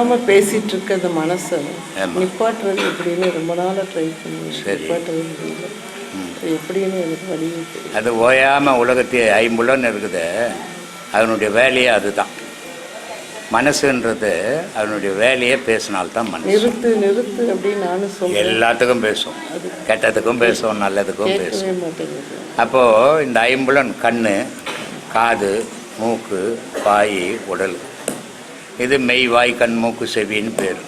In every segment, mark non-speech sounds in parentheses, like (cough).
என்ன ஓயாம பேசிட்டு இருக்க அந்த மனசை. நிப்பாட்டுறது எப்படின்னு ரொம்ப நாளா ட்ரை பண்ணி சரி. நிப்பாட்டுறது முடியல. அது எப்படின்னு எனக்கு வழி. அது ஓயாமல் உலகத்தையே ஐம்புலன் இருக்குது. அதனுடைய வேலையே அதுதான். மனசுன்றது அதனுடைய வேலையே பேசினால்தான் மனசு. நிறுத்து நிறுத்து அப்படின்னு நானும் சொல்றேன். எல்லாத்துக்கும் பேசும். கெட்டதுக்கும் பேசும் நல்லதுக்கும் பேசும். அப்போது இந்த ஐம்புலன் கண் காது மூக்கு வாய் உடல் இது மெய் வாய் கண் மூக்கு செவின்னு பேர்.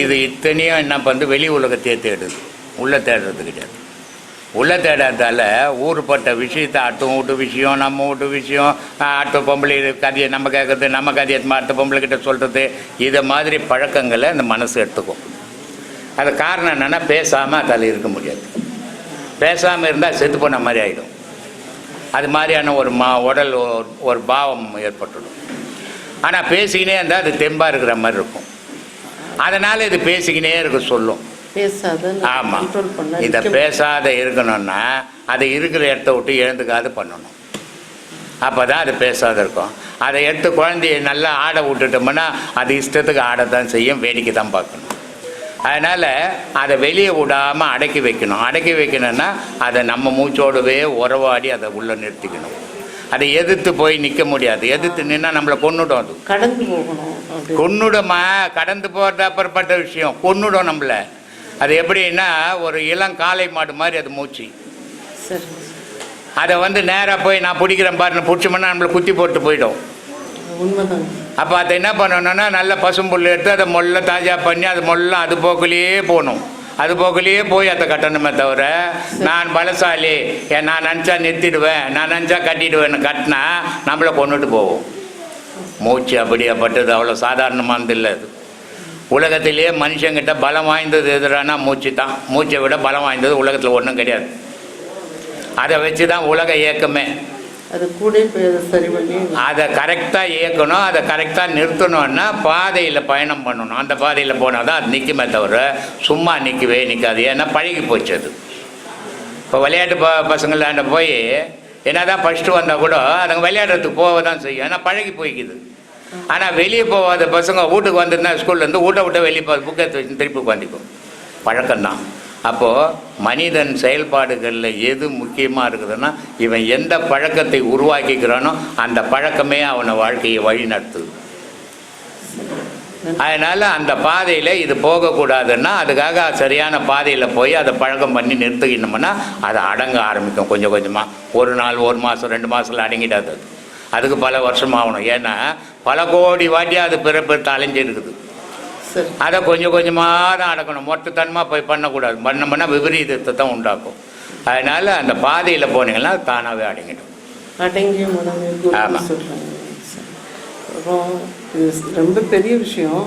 இது இத்தனையும் என்ன பண்ணுது வெளி உலகத்தையே தேடுது. உள்ளே தேடுறது கிடையாது. உள்ளே தேடாதால ஊர்பட்ட விஷயத்தை அடுத்த வீட்டு விஷயம் நம்ம வீட்டு விஷயம் அட்டு அடுத்த பொம்பளை கதையை நம்ம கேட்குறது நம்ம கதையை அடுத்த பொம்பளை கிட்ட சொல்கிறது இதை மாதிரி பழக்கங்களை அந்த மனசு எடுத்துக்கும். அது காரணம் என்னென்னா பேசாமல் அதில் இருக்க முடியாது. பேசாமல் இருந்தால் செத்து போன மாதிரி ஆகிடும் அது மாதிரியான ஒரு மா உடல் ஒரு பாவம் ஏற்பட்டுடும். ஆனால் பேசிக்கினே இருந்தால் அது தெம்பாக இருக்கிற மாதிரி இருக்கும். அதனால் இது பேசிக்கினே இருக்க சொல்லும். ஆமாம் இதை பேசாத இருக்கணும்னா அதை இருக்கிற இடத்த விட்டு எழுந்துக்காது பண்ணணும். அப்போ தான் அது பேசாத இருக்கும். அதை எடுத்து குழந்தைய நல்லா ஆட விட்டுட்டோம்னா அது இஷ்டத்துக்கு ஆடத்தான் செய்யும் வேடிக்கை தான் பார்க்கணும். அதனால் அதை வெளியே விடாமல் அடக்கி வைக்கணும். அடக்கி வைக்கணும்னா அதை நம்ம மூச்சோடவே உறவாடி அதை உள்ளே நிறுத்திக்கணும். அதை எதிர்த்து போய் நிற்க முடியாது. எதிர்த்து நின்னா நம்மளை கொன்னுடும் அது. கடந்து போகணும் கொன்னுடுமா? கடந்து போகிறது அப்புறப்பட்ட விஷயம். கொன்னுடும் நம்மள. அது எப்படின்னா ஒரு இளம் காளை மாடு மாதிரி அது மூச்சு. அதை வந்து நேராக போய் நான் பிடிக்கிறேன் பாருன்னு பிடிச்சோம்னா நம்மளை குத்தி போட்டு போயிடும். அப்போ அதை என்ன பண்ணணும்னா நல்ல பசும்புல் எடுத்து அதை மொல்ல தாஜா பண்ணி அது மொல்ல அது போக்குலேயே போகணும். அது போக்குலேயே போய் அதை கட்டணுமே தவிர நான் பலசாலி ஏன் நான் நினச்சா நிறுத்திடுவேன் நான் நினச்சா கட்டிடுவேன்னு கட்டினா நம்மளை கொண்டுட்டு போவோம். மூச்சு அப்படியாப்பட்டது அவ்வளோ சாதாரணமானது இல்லை அது. உலகத்திலேயே மனுஷங்கிட்ட பலம் வாய்ந்தது எதிரானா மூச்சு தான். மூச்சை விட பலம் வாய்ந்தது உலகத்தில் ஒன்றும் கிடையாது. அதை வச்சு தான் உலக இயக்கமே. அது கூட அதை சரி பண்ணி அதை கரெக்டாக இயக்கணும் அதை கரெக்டாக நிறுத்தணும்னா பாதையில் பயணம் பண்ணணும். அந்த பாதையில் போனால் தான் அது நிற்குமே தவிர சும்மா நிற்கவே நிற்காது ஏன்னா பழகி போச்சு அது. இப்போ விளையாட்டு ப பசங்களாண்ட போய் என்ன தான் ஃபஸ்ட்டு வந்தால் கூட அதுங்க விளையாடுறதுக்கு போக தான் செய்யும். ஏன்னா பழகி போய்க்குது. ஆனால் வெளியே போகாத பசங்க வீட்டுக்கு வந்திருந்தா ஸ்கூல்லேருந்து வீட்டை விட்டு வெளியே போகாது புக்கை வச்சு திருப்பி உட்காந்துக்கும். பழக்கம்தான். அப்போது மனிதன் செயல்பாடுகளில் எது முக்கியமாக இருக்குதுன்னா இவன் எந்த பழக்கத்தை உருவாக்கிக்கிறானோ அந்த பழக்கமே அவனை வாழ்க்கையை வழி நடத்துது அதனால் அந்த பாதையில் இது போகக்கூடாதுன்னா அதுக்காக சரியான பாதையில் போய் அதை பழக்கம் பண்ணி நிறுத்திக்கணும்னா அதை அடங்க ஆரம்பிக்கும் கொஞ்சம் கொஞ்சமாக ஒரு நாள் ஒரு மாதம் ரெண்டு மாதத்தில் அடங்கிடாது அது. அதுக்கு பல வருஷம் ஆகணும். ஏன்னா பல கோடி வாட்டியாக அது பிறப்பு தலைஞ்சிருக்குது அதை கொஞ்சம் கொஞ்சமாக தான் அடக்கணும். மொத்தத்தனமாக போய் பண்ணக்கூடாது. பண்ணோம்னா விபரீதத்தை தான் உண்டாக்கும். அதனால் அந்த பாதையில் போனீங்கன்னா தானாகவே அடங்கிடும். அடங்கிய மனமே குருன்னு ஆமா. சொல்றாங்க. சரி. அப்புறம் இது ரொம்ப பெரிய விஷயம்.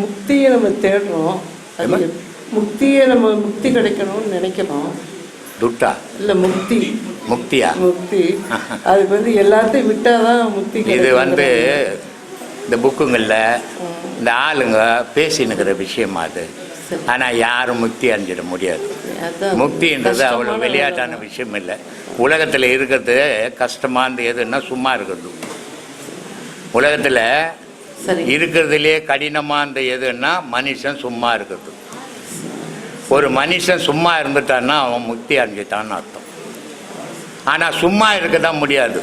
முக்தியை நம்ம தேடுறோம். அது முக்தியை நம்ம முக்தி கிடைக்கணும்னு நினைக்கிறோம். துட்டா? இல்ல முக்தி. முக்தியா? முக்தி. (laughs) அதுக்கு வந்து எல்லாத்தையும் விட்டாதான் முக்தி இது. வந்து இந்த புக்குங்களில் இந்த ஆளுங்க பேசினுக்கிற விஷயமா அது. ஆனால் யாரும் முக்தி அடைஞ்சிட முடியாது. முக்தின்றது அவ்வளோ விளையாட்டான. விஷயம் இல்லை. உலகத்தில் இருக்கிறது கஷ்டமானது எதுன்னா சும்மா இருக்கிறது. உலகத்தில் இருக்கிறதுலே கடினமானது எதுன்னா மனுஷன் சும்மா இருக்கிறது. ஒரு மனுஷன் சும்மா இருந்துட்டான்னா அவன் முக்தி அடைஞ்சிட்டான்னு அர்த்தம். ஆனால் சும்மா இருக்க தான் முடியாது.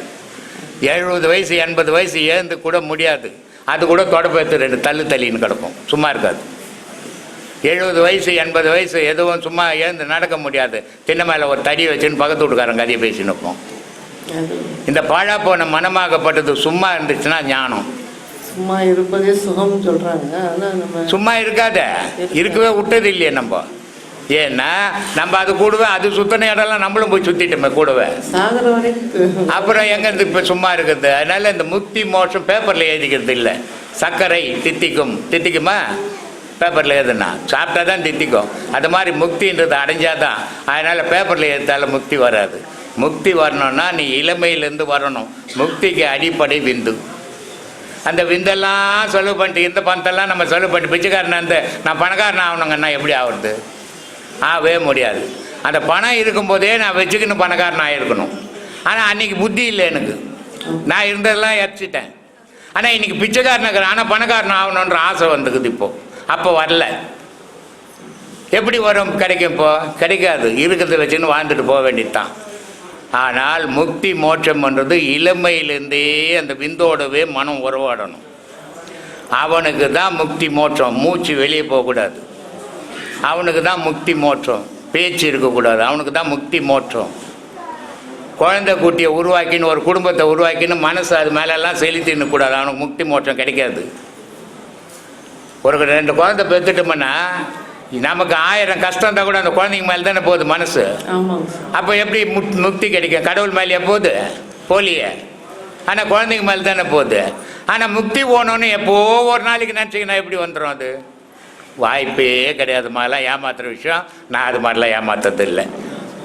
எழுபது வயசு எண்பது வயசு ஏந்து கூட முடியாது. அது கூட தொடப்பத்து ரெண்டு தள்ளு தள்ளின்னு கிடக்கும். சும்மா இருக்காது. எழுபது வயசு எண்பது வயசு எதுவும் சும்மா எழுந்து நடக்க முடியாது. திண்ணை மேலே ஒரு தடி வச்சுன்னு பக்கத்து வீட்டுக்காரன் கதையை பேசின்னு இருப்போம். இந்த பாழா போன மனமாகப்பட்டது சும்மா இருந்துச்சுன்னா ஞானம். சும்மா இருப்பதே ஆனா நம்ம சும்மா இருக்காத. இருக்கவே விட்டது இல்லையே நம்ம. ஏன்னா நம்ம அது கூடவே அது சுத்தின இடம்லாம் நம்மளும் போய் சுத்திட்டோமே கூடவே அப்புறம் எங்க இருந்து இப்போ சும்மா இருக்குது? அதனால இந்த முக்தி மோட்சம் பேப்பரில் எழுதிக்கிறது இல்லை. சர்க்கரை தித்திக்கும். தித்திக்குமா? பேப்பரில் எழுதுனா. சாப்பிட்டா தான் தித்திக்கும். அது மாதிரி முக்தின்றது அடைஞ்சாதான். அதனால பேப்பரில் எழுத்தால முக்தி வராது. முக்தி வரணும்னா நீ இளமையிலேருந்து வரணும். முக்திக்கு அடிப்படை விந்து. அந்த விந்தெல்லாம் செலவு பண்ணிட்டு இந்த பணத்தெல்லாம் நம்ம செலவு பண்ணிட்டு பிச்சைக்காரன் அந்த நான் பணக்காரன் ஆகணுங்கன்னா எப்படி ஆகுறது? ஆகவே முடியாது. அந்த பணம் இருக்கும்போதே நான் வச்சுக்கின்னு பணக்காரன் ஆகிருக்கணும் ஆனால் அன்னைக்கு புத்தி இல்லை எனக்கு. நான் இருந்ததெல்லாம் எரிச்சிட்டேன். ஆனால் இன்னைக்கு பிச்சைக்காரன் இருக்கிறேன். ஆனால் பணக்காரன் ஆகணுன்ற ஆசை வந்துக்குது இப்போ. அப்போ வரல. எப்படி வரும்? கிடைக்கும் இப்போ? கிடைக்காது. இருக்கிறத வச்சுன்னு வாழ்ந்துட்டு போக வேண்டியதுதான். ஆனால் முக்தி மோட்சம்ன்றது இளமையிலேருந்தே அந்த விந்தோடவே மனம் உறவாடணும். அவனுக்கு தான் முக்தி மோட்சம். மூச்சு வெளியே போகக்கூடாது. அவனுக்கு தான் முக்தி மோட்சம். பேச்சு இருக்கக்கூடாது. அவனுக்கு தான் முக்தி மோட்சம். குழந்தை குட்டியை உருவாக்கின்னு ஒரு குடும்பத்தை உருவாக்கின்னு மனசு அது மேலெல்லாம் செலுத்தின்னு கூடாது அவனுக்கு முக்தி மோட்சம் கிடைக்காது. ஒரு ரெண்டு குழந்தை பெற்றுட்டோம்னா நமக்கு ஆயிரம் கஷ்டம் இருந்தால் கூட அந்த குழந்தைங்க மேலே தானே போகுது மனசு. அப்போ எப்படி முக் முக்தி கிடைக்கும்? கடவுள் மேலேயே போகுது? போலியே. ஆனால் குழந்தைங்க மேலே தானே போகுது. ஆனால் முக்தி போகணுன்னு எப்போ ஒரு நாளைக்கு நினச்சிங்கன்னா எப்படி வந்துடும் அது? வாய்ப்பே கிடையாது. மாதிரிலாம் ஏமாத்துற விஷயம். நான் அது மாதிரிலாம் ஏமாத்துறது இல்லை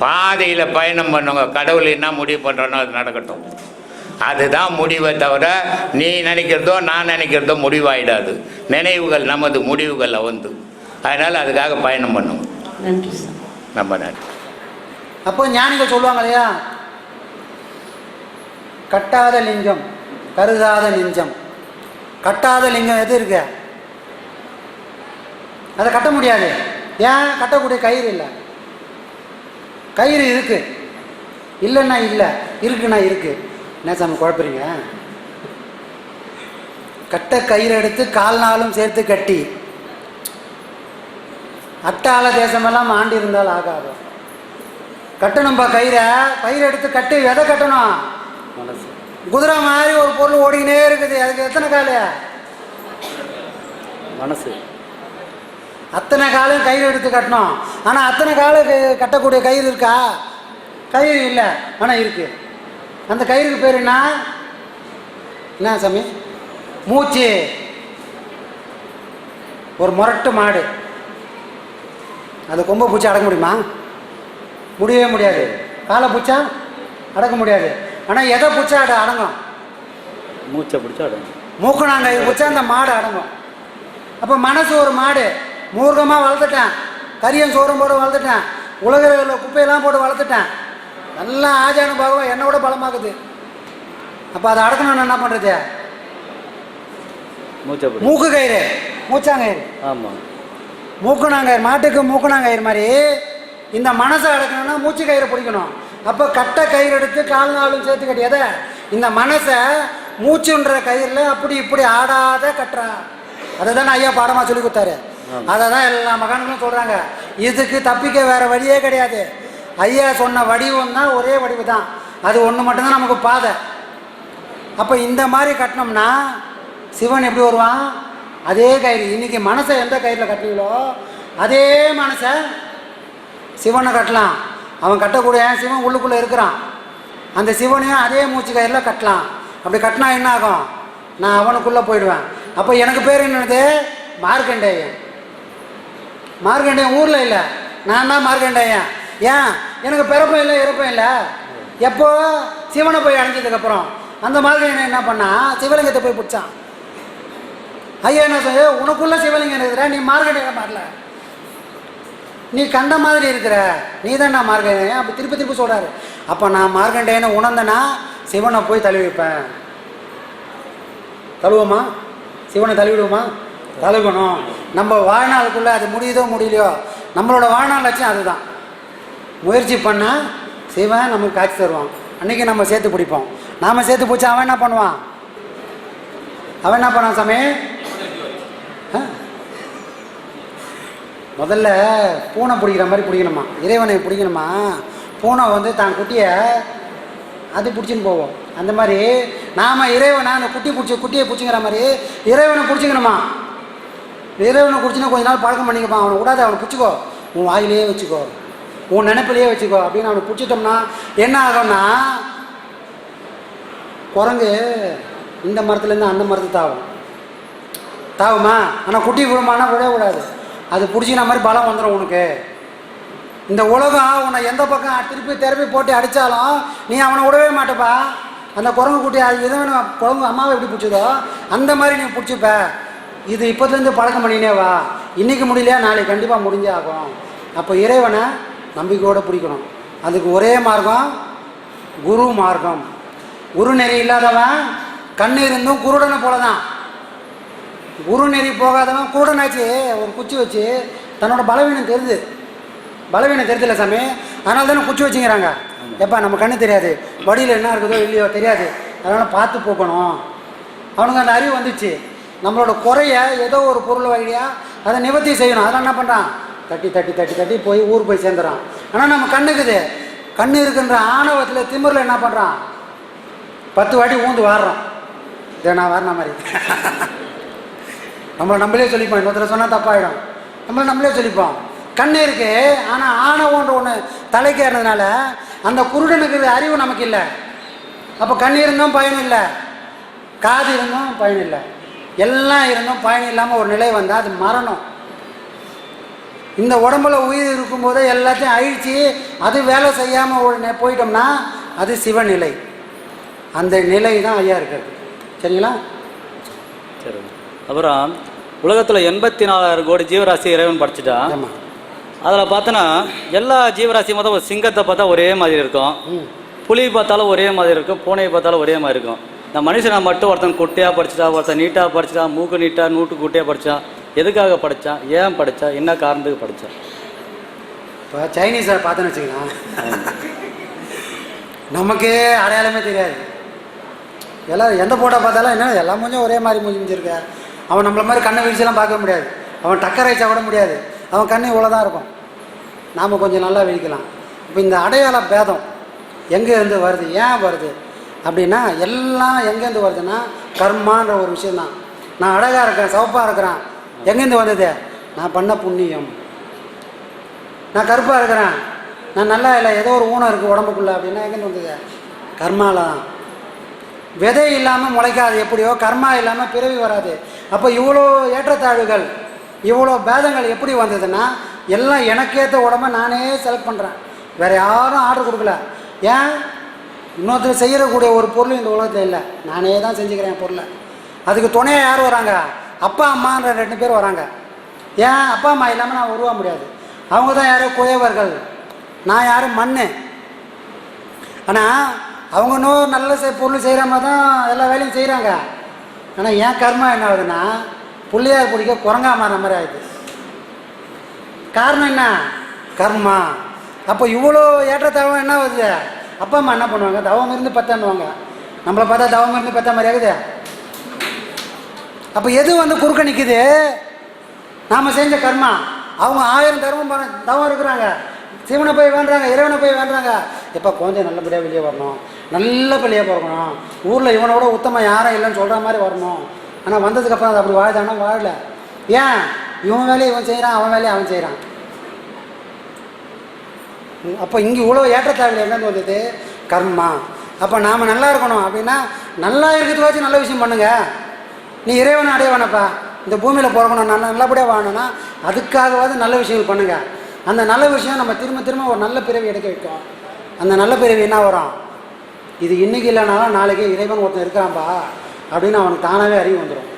பாதையில் பயணம் பண்ணுங்க. கடவுள் என்ன முடிவு பண்ணுறோனோ அது நடக்கட்டும். அதுதான் முடிவை தவிர நீ நினைக்கிறதோ நான் நினைக்கிறதோ முடிவாயிடாது. நினைவுகள் நமது முடிவுகளை வந்து. அதனால் அதுக்காக பயணம் பண்ணுங்க. நன்றி நம்ம நன்றி. அப்போ ஞானிகள் சொல்லுவாங்க இல்லையா? கட்டாத லிங்கம் கருதாத நெஞ்சம் கட்டாத லிங்கம் எது இருக்கு? அதை கட்ட முடியாது. ஏன்? கட்டக்கூடிய கயிறு இல்லை. கயிறு இருக்கு. இல்லைன்னா இல்லை. இருக்குன்னா இருக்குது என்ன சாமி குழப்பறீங்க? கட்ட கயிறு எடுத்து கால் நாளும் சேர்த்து கட்டி. அட்டாள தேசமெல்லாம் ஆண்டு இருந்தால் ஆகாது. கட்டணும்பா கயிறை. கயிறு எடுத்து கட்டி. விதை கட்டணும்? குதிரை மாதிரி ஒரு பொருள் ஓடிக்கினே இருக்குது. அதுக்கு எத்தனை காலையா மனசு. அத்தனை காலும் கயிறு எடுத்து கட்டணும். ஆனால் அத்தனை காலம் கட்டக்கூடிய கயிறு இருக்கா? கயிறு இல்லை. ஆனால் இருக்கு. அந்த கயிறுக்கு பேர் என்ன? என்ன சாமி? மூச்சு. ஒரு முரட்டு மாடு. அது கொம்பை பூச்சி அடக்க முடியுமா? முடியவே முடியாது. காலை பூச்சா? அடக்க முடியாது. ஆனால் எதை பூச்சா அட அடங்கும்? மூச்சை பிடிச்சா அடங்கும். மூக்கணாங்க இது பூச்சா அந்த மாடு அடங்கும். அப்போ மனசு ஒரு மாடு. மூர்க்கமாக வளர்த்துட்டேன். கரியம் சோறும் போட்டு வளர்த்துட்டேன். உலகில் குப்பையெல்லாம் போட்டு வளர்த்துட்டேன். நல்லா ஆஜானு பாகம் என்னை விட பலமாக்குது. அப்போ அதை அடக்கணும்னு என்ன பண்ணுறது பிடி மூக்கு கயிறு மூச்சாங்கயிறு. ஆமாம் மூக்கணாங்கயிறு மாட்டுக்கு மூக்கணாங்கயிறு மாதிரி இந்த மனசை அடக்கணும்னா மூச்சு கயிறை பிடிக்கணும். அப்போ கட்ட கயிறு எடுத்து கால் நாளும் சேர்த்து கட்டி எதை? இந்த மனசை மூச்சுன்ற கயிறில் அப்படி இப்படி ஆடாத கட்டுறா. அதை தானே ஐயா பாடமாக சொல்லி கொடுத்தாரு. அதை தான் எல்லா மகான்களும் சொல்கிறாங்க இதுக்கு தப்பிக்க வேற வழியே கிடையாது. ஐயா சொன்ன வடிவம் தான் ஒரே வடிவு தான். அது ஒன்று மட்டும்தான் நமக்கு பாதை. அப்போ இந்த மாதிரி கட்டினோம்னா சிவன் எப்படி வருவான்? அதே கயிறு. இன்னைக்கு மனசை எந்த கயிறில் கட்டுறீங்களோ அதே மனசை சிவனை கட்டலாம். அவன் கட்டக்கூடிய சிவன் உள்ளுக்குள்ளே இருக்கிறான். அந்த சிவனையும் அதே மூச்சு கயிறில் கட்டலாம். அப்படி கட்டினா என்ன ஆகும்? நான் அவனுக்குள்ளே போயிடுவேன். அப்போ எனக்கு பேர் என்னது? மார்க்கண்டேயன். மார்க்கண்டேயன் ஊரில் இல்லை. நான் தான் மார்க்கண்டேயன் ஏன்? எனக்கு பிறப்பும் இல்லை இறப்பும் இல்லை. எப்போ சிவனை போய் அடைஞ்சதுக்கப்புறம் அந்த மார்க்கண்டேயன் என்ன பண்ணா? சிவலிங்கத்தை போய் பிடிச்சான். ஐயா என்ன சொல்ல உனக்குள்ள சிவலிங்கம் இருக்கிற நீ மார்க்கண்டேயன் மாறல. நீ கண்ட மாதிரி இருக்கிற நீ தான் நான் மார்க்கண்டேயன் அப்போ திருப்பி திருப்பி சொல்கிறாரு அப்போ நான் மார்க்கண்டேயனை உணர்ந்தேன்னா சிவனை போய் தழுவி வைப்பேன். தழுவோமா சிவனை தழுவிடுவோமா? தழுவணும். நம்ம வாழ்நாளுக்குள்ளே அது முடியுதோ முடியலையோ நம்மளோட வாழ்நாள் லட்சியம் அதுதான். முயற்சி பண்ணால் சிவன் நமக்கு காட்சி தருவான். அன்றைக்கி நம்ம சேர்த்து பிடிப்போம். நாம் சேர்த்து பிடிச்சா அவன் என்ன பண்ணுவான்? அவன் என்ன பண்ணான் சாமி? ஆ? முதல்ல பூனை பிடிக்கிற மாதிரி பிடிக்கணுமா? இறைவனை பிடிக்கணுமா? பூனை வந்து தான் குட்டியை அது பிடிச்சின்னு போவோம். அந்த மாதிரி நாம் இறைவனை அந்த குட்டி பிடிச்சி குட்டியை பிடிச்சிங்கிற மாதிரி இறைவனை பிடிச்சிக்கணுமா? இறைவனை பிடிச்சினா கொஞ்ச நாள் பழக்கம் பண்ணிக்கப்பா அவனை விடாத அவனை பிடிச்சிக்கோ உன் வாயிலேயே வச்சுக்கோ. உன் நினைப்பிலேயே வச்சுக்கோ அப்படின்னு அவனை பிடிச்சிட்டோம்னா என்ன ஆகும்னா குரங்கு இந்த மரத்துலேருந்து அந்த மரத்து தாவும். தாவுமா? ஆனால் குட்டி விழுமானா விடக்கூடாது அது பிடிச்சின மாதிரி பலம் வந்துடும் உனக்கு. இந்த உலகம் உன்னை எந்த பக்கம் திருப்பி திருப்பி போட்டு அடித்தாலும் நீ அவனை விடவே மாட்டேப்பா. அந்த குரங்கு குட்டி அது எது வேணும்? குரங்கு அம்மாவை எப்படி பிடிச்சதோ அந்த மாதிரி நீ பிடிச்சிப்ப. இது இப்போதுலேருந்து பழக்கம் பண்ணினே வா. இன்றைக்கி முடியலையா நாளைக்கு கண்டிப்பாக முடிஞ்சே ஆகும். அப்போ இறைவனை நம்பிக்கையோடு பிடிக்கணும். அதுக்கு ஒரே மார்க்கம் குரு மார்க்கம். குரு நெறி இல்லாதவன் கண்ணு இருந்தும் குருடனை போல தான் குரு நெறி போகாதவன் குருடனாச்சு ஒரு குச்சி வச்சு தன்னோட பலவீனம் தெரியுது. பலவீனம் தெரியுதுல்ல சாமி? அதனால தானே குச்சி வச்சுங்கிறாங்க. எப்பா நம்ம கண்ணு தெரியாது. வடியில் என்ன இருக்குதோ இல்லையோ தெரியாது. அதனால் பார்த்து போக்கணும். அவனுக்கு அந்த அறிவு வந்துச்சு. நம்மளோட குறைய ஏதோ ஒரு பொருள் வழியாக அதை நிவர்த்தி செய்யணும். அதெல்லாம் என்ன பண்ணுறான் தட்டி தட்டி தட்டி தட்டி போய் ஊர் போய் சேர்ந்துறான். ஆனால் நம்ம கண்ணுக்குது. கண்ணு இருக்குன்ற ஆணவத்தில் திமிரில் என்ன பண்ணுறான் பத்து வாட்டி ஊந்து வாடுறோம் இதை நான் வாரின மாதிரி. நம்மளை நம்மளே சொல்லிப்போம். இன்னொருத்தர் சொன்னால் தப்பாயிடும். நம்மளை நம்மளே சொல்லிப்போம். கண்ணு இருக்கு ஆனால் ஆணவன்ற ஒன்று தலைக்கேறதுனால அந்த குருடனுக்கு அறிவு நமக்கு இல்லை. அப்போ கண் இருந்தும் பயன் இல்லை. காது இருந்தும் பயன் இல்லை. எல்லாம் இருந்தும் பயன் இல்லாமல் ஒரு நிலை வந்தால் அது மரணம். இந்த உடம்புல உயிர் இருக்கும்போதே எல்லாத்தையும் அழிச்சு அது வேலை செய்யாமல் நெ- போயிட்டோம்னா அது சிவநிலை. அந்த நிலை தான் ஐயா இருக்கிறது சரிங்களா? சரி. அப்புறம் உலகத்தில் எண்பத்தி நாலாயிரம் கோடி ஜீவராசி இறைவன் படைச்சிட்டான் ஆமாம் அதில் பார்த்தோன்னா எல்லா ஜீவராசியும் பார்த்தா ஒரு சிங்கத்தை பார்த்தா ஒரே மாதிரி இருக்கும். புலி பார்த்தாலும் ஒரே மாதிரி இருக்கும். பூனையை பார்த்தாலும் ஒரே மாதிரி இருக்கும். இந்த மனுஷனை மட்டும் ஒருத்தன் குட்டையாக படிச்சிட்டா ஒருத்தன் நீட்டாக படிச்சிட்டான் மூக்கு நீட்டாக நூட்டு குட்டையாக படித்தான் எதுக்காக படித்தான் ஏன் படித்தா என்ன காரணத்துக்கு படித்தான் இப்போ சைனீஸை பார்த்தோன்னு வச்சுக்கலாம். நமக்கே அடையாளமே தெரியாது. எல்லாம் எந்த போட்டோ பார்த்தாலும் என்ன எல்லாம் கொஞ்சம் ஒரே மாதிரி முடிஞ்சிருக்கா அவன் நம்மள மாதிரி கண்ணை விரிச்செல்லாம் பார்க்க முடியாது. அவன் டக்கர் அடிச்சா கூட முடியாது. அவன் கண்ணு இவ்வளோ தான் இருக்கும். நாம் கொஞ்சம் நல்லா விழிக்கலாம் இப்போ இந்த அடையாள பேதம் எங்கே இருந்து வருது ஏன் வருது? அப்படின்னா எல்லாம் எங்கேருந்து வருதுன்னா கர்மான்ற ஒரு விஷயந்தான் நான் அழகாக இருக்கேன் சிவப்பாக இருக்கிறேன். எங்கேருந்து வந்தது? நான் பண்ண புண்ணியம். நான் கருப்பாக இருக்கிறேன். நான் நல்லா இல்லை ஏதோ ஒரு ஊனம் இருக்குது உடம்புக்குள்ள அப்படின்னா எங்கேருந்து வந்தது? கர்மாவில் தான் விதை இல்லாமல் முளைக்காது எப்படியோ கர்மா இல்லாமல் பிறவி வராது. அப்போ இவ்வளோ ஏற்றத்தாழ்வுகள் இவ்வளோ பேதங்கள் எப்படி வந்ததுன்னா எல்லாம் எனக்கேற்ற உடம்ப நானே செலக்ட் பண்ணுறேன் வேறு யாரும் ஆர்டர் கொடுக்கல. ஏன்? இன்னொருத்தர் செய்யக்கூடிய ஒரு பொருள் இந்த உலகத்தில் இல்லை. நானே தான் செஞ்சுக்கிறேன் என் பொருளை. அதுக்கு துணையாக யார் வராங்க? அப்பா அம்மான்ற ரெண்டு பேர் வராங்க. ஏன்? அப்பா அம்மா இல்லாமல் நான் உருவ முடியாது. அவங்க தான் யாரோ குயவர்கள். நான் யாரும் மண் ஆனால் அவங்க இன்னும் நல்ல செய் பொருள் செய்கிற மாதிரி தான் எல்லா வேலையும் செய்கிறாங்க ஆனால் ஏன் கர்மா என்ன ஆகுதுன்னா புள்ளையார் பிடிக்க குரங்கா மாற மாதிரி ஆகுது காரணம் என்ன? கர்மா. அப்போ இவ்வளோ ஏற்றத்தாழ்வு என்ன ஆகுது? அப்பா அம்மா என்ன பண்ணுவாங்க? தவம் இருந்து பத்தான்னுவாங்க. நம்மளை பார்த்தா தவம் இருந்து பத்தா மாதிரி ஆகுது. அப்போ எது வந்து குறுக்க நிற்குது நாம் செஞ்ச கர்மா. அவங்க ஆயிரம் தர்மம் பண்ண தவம் இருக்கிறாங்க. சிவனை போய் வேண்டுறாங்க இறைவனை போய் வேண்டுறாங்க. எப்போ குழந்தை நல்லபடியாக வெளியே வரணும். நல்ல பிள்ளையாக பிறக்கணும். ஊரில் இவனோட உத்தமம் யாரும் இல்லைன்னு சொல்கிற மாதிரி வரணும். ஆனால் வந்ததுக்கப்புறம் அது அப்படி வாழ்தானா? வாழல. ஏன்? இவன் வேலையை இவன் செய்கிறான் அவன் வேலையை அவன் செய்கிறான் அப்போ இங்கே இவ்வளோ ஏற்றத்தாழ்வு என்னன்னு வந்தது கர்மா. அப்போ நாம் நல்லா இருக்கணும். அப்படின்னா நல்லா இருக்கிறதுக்காச்சும் நல்ல விஷயம் பண்ணுங்க. நீ இறைவனை அடையவனப்பா. இந்த பூமியில் பிறக்கணும் நல்லா நல்லபடியாக வாழணும்னா அதுக்காகவாவது நல்ல விஷயங்கள் பண்ணுங்கள் அந்த நல்ல விஷயம் நம்ம திரும்ப திரும்ப ஒரு நல்ல பிறவி எடுக்க வைக்கும். அந்த நல்ல பிறவி என்ன வரும்? இது இன்னைக்கு இல்லைனாலும் நாளைக்கு இறைவன் ஒருத்தன் இருக்கிறான்பா? அப்படின்னு அவனுக்கு தானாகவே அறிவு வந்துடும்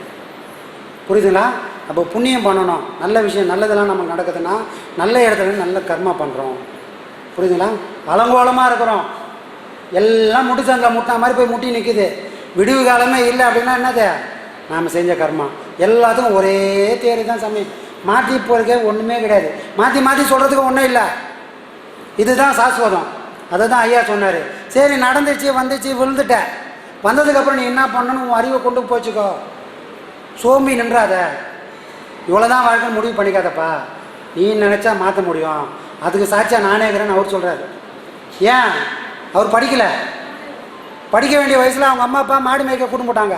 புரியுதுங்களா? அப்போ புண்ணியம் பண்ணணும். நல்ல விஷயம் நல்லதெல்லாம் நமக்கு நடக்குதுன்னா நல்ல இடத்துல நல்ல கர்மா பண்ணுறோம் புரியுதுங்களா? அலங்கோலமாக இருக்கிறோம். எல்லாம் முட்டுச்சந்தில் முட்டின மாதிரி போய் முட்டி நிற்குது விடிவு காலமே இல்லை அப்படின்னா என்னது? நாம் செஞ்ச கர்மா. எல்லாத்துக்கும் ஒரே தேரி தான் சாமி. மாற்றி போகிறதுக்கே ஒன்றுமே கிடையாது. மாற்றி மாற்றி சொல்கிறதுக்கு ஒன்றும் இல்லை. இதுதான் சாஸ்வதம். அதை தான் ஐயா சொன்னார். சரி நடந்துச்சு வந்துச்சு விழுந்துட்ட. வந்ததுக்கப்புறம் நீ என்ன பண்ணணும் உன் அறிவை கொண்டு போச்சுக்கோ சோம்பி நின்றாத. இவ்வளோ தான் வாழ்க்கை முடிவு பண்ணிக்காதப்பா. நீ நினச்சா மாற்ற முடியும். அதுக்கு சாட்சியாக நானே இருக்கிறேன்னு அவர் சொல்கிறாரு ஏன்? அவர் படிக்கலை. படிக்க வேண்டிய வயசில் அவங்க அம்மா அப்பா மாடு மேய்க்க கூட்டு போட்டாங்க.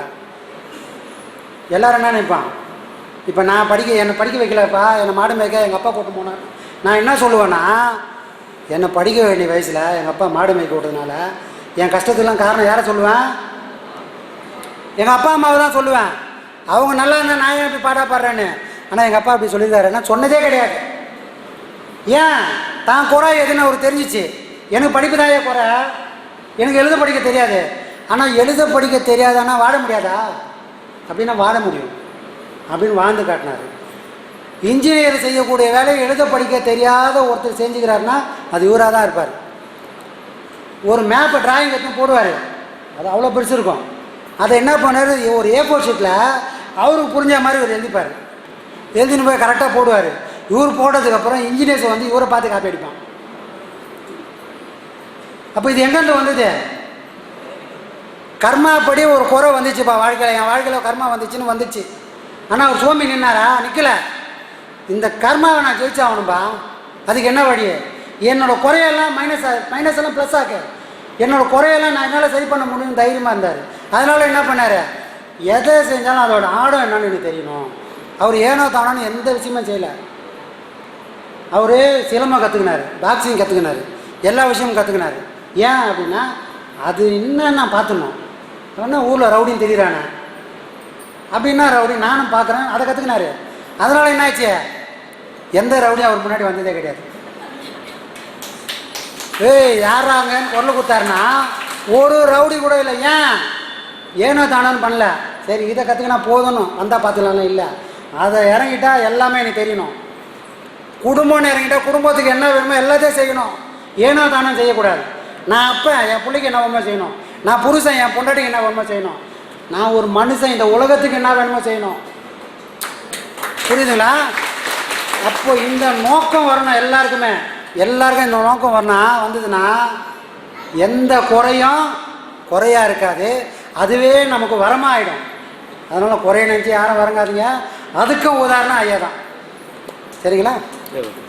எல்லோரும் என்ன நினைப்பான் இப்போ நான் படிக்க என்னை படிக்க வைக்கலப்பா என்னை மாடு மேய்க்க எங்கள் அப்பா கூட்டு போனார். நான் என்ன சொல்லுவேன்னா என்னை படிக்க வேண்டிய வயசில் எங்கள் அப்பா மாடு மேய்க்க விட்டதுனால என் கஷ்டத்துக்குலாம் காரணம் யாரை சொல்லுவேன்? எங்கள் அப்பா அம்மாவை தான் சொல்லுவேன். அவங்க நல்லா இருந்தால் நான் ஏன் இப்படி பாடா பாடுறேன்னு? ஆனால் எங்கள் அப்பா அப்படி சொல்லியிருந்தாரு நான் சொன்னதே கிடையாது. ஏன்? தான் குறை எதுன்னு அவர் தெரிஞ்சிச்சு. எனக்கு படிப்பு தாயே குறை. எனக்கு எழுத படிக்க தெரியாது. ஆனால் எழுத படிக்க தெரியாதானா வாழ முடியாதா? அப்படின்னா வாழ முடியும். அப்படின்னு வாழ்ந்து காட்டினார். இன்ஜினியர் செய்யக்கூடிய வேலையை எழுத படிக்க தெரியாத ஒருத்தர் செஞ்சுக்கிறாருன்னா அது இவராக தான் இருப்பார். ஒரு மேப்பை டிராயிங் எடுத்து போடுவார். அது அவ்வளோ பெருசு இருக்கும். அதை என்ன பண்ணார்? ஒரு ஏ ஃபோர் ஷீட்டில் அவருக்கு புரிஞ்ச மாதிரி இவர் எழுதிப்பார். எழுதின்னு போய் கரெக்டாக போடுவார். இவர் போட்டதுக்கப்புறம் இன்ஜினியர்ஸ் வந்து இவரை பார்த்து காப்பி அடிப்பான். அப்போ இது எங்கேருந்து வந்தது? கர்மாப்படி ஒரு குறை வந்துச்சுப்பா வாழ்க்கையில். என் வாழ்க்கையில் கர்மா வந்துச்சுன்னு வந்துச்சு. ஆனால் அவர் சோம்பி நின்னாரா? நிற்கலை இந்த கர்மாவை நான் ஜெயிச்சாகணும்பா அதுக்கு என்ன வழி? என்னோடய குறையெல்லாம் மைனஸ் மைனஸ் எல்லாம் ப்ளஸ் ஆக்கு. என்னோட குறையெல்லாம் நான் என்னால் சரி பண்ண முடியும்னு தைரியமாக இருந்தார். அதனால் என்ன பண்ணார்? எதை செஞ்சாலும் அதோட ஆடம் என்னன்னு எனக்கு தெரியணும். அவர் ஏனோ தானோன்னு எந்த விஷயமும் செய்யலை. அவர் சிலம்பம் கற்றுக்கினார் பாக்ஸிங் கற்றுக்கினார் எல்லா விஷயமும் கற்றுக்கினார் ஏன் அப்படின்னா அது இன்னும் நான் பார்த்துடணும் ஊரில் ரவுடின்னு தெரியுறானே. அப்படின்னா ரவுடி? நானும் பார்க்குறேன் அதை கற்றுக்கினாரு அதனால் என்னாச்சு எந்த ரவுடியும் அவர் முன்னாடி வந்ததே கிடையாது. ஏய் யாராங்கன்னு குரல் கொடுத்தாருன்னா ஒரு ரவுடி கூட இல்லை. ஏன்? ஏனோ தானோன்னு பண்ணல. சரி இதை கற்றுக்கினா போதும்னு வந்தால் பார்த்துக்கலாம்னு இல்லை. அதை இறங்கிட்டா எல்லாமே எனக்கு தெரியணும். குடும்பம்னு இறங்கிட்டா குடும்பத்துக்கு என்ன வேணுமோ எல்லாத்தையும் செய்யணும். ஏனோ தானோ செய்யக்கூடாது. நான் அப்போ என் பிள்ளைக்கு என்ன வேணுமோ செய்யணும். நான் புருஷன் என் பொண்டாட்டிக்கு என்ன வேணுமோ செய்யணும். நான் ஒரு மனுஷன் இந்த உலகத்துக்கு என்ன வேணுமோ செய்யணும். புரியுதுங்களா? அப்போ இந்த நோக்கம் வரணும் எல்லாருக்குமே. எல்லாருக்கும் இந்த நோக்கம் வரணும் வந்ததுன்னா எந்த குறையும் குறையாக இருக்காது. அதுவே நமக்கு வரமாயிடும். அதனால் குறைய நினச்சி யாரும் வரங்காதீங்க. அதுக்கும் உதாரணம் ஐயா தான். சரிங்களா? சரி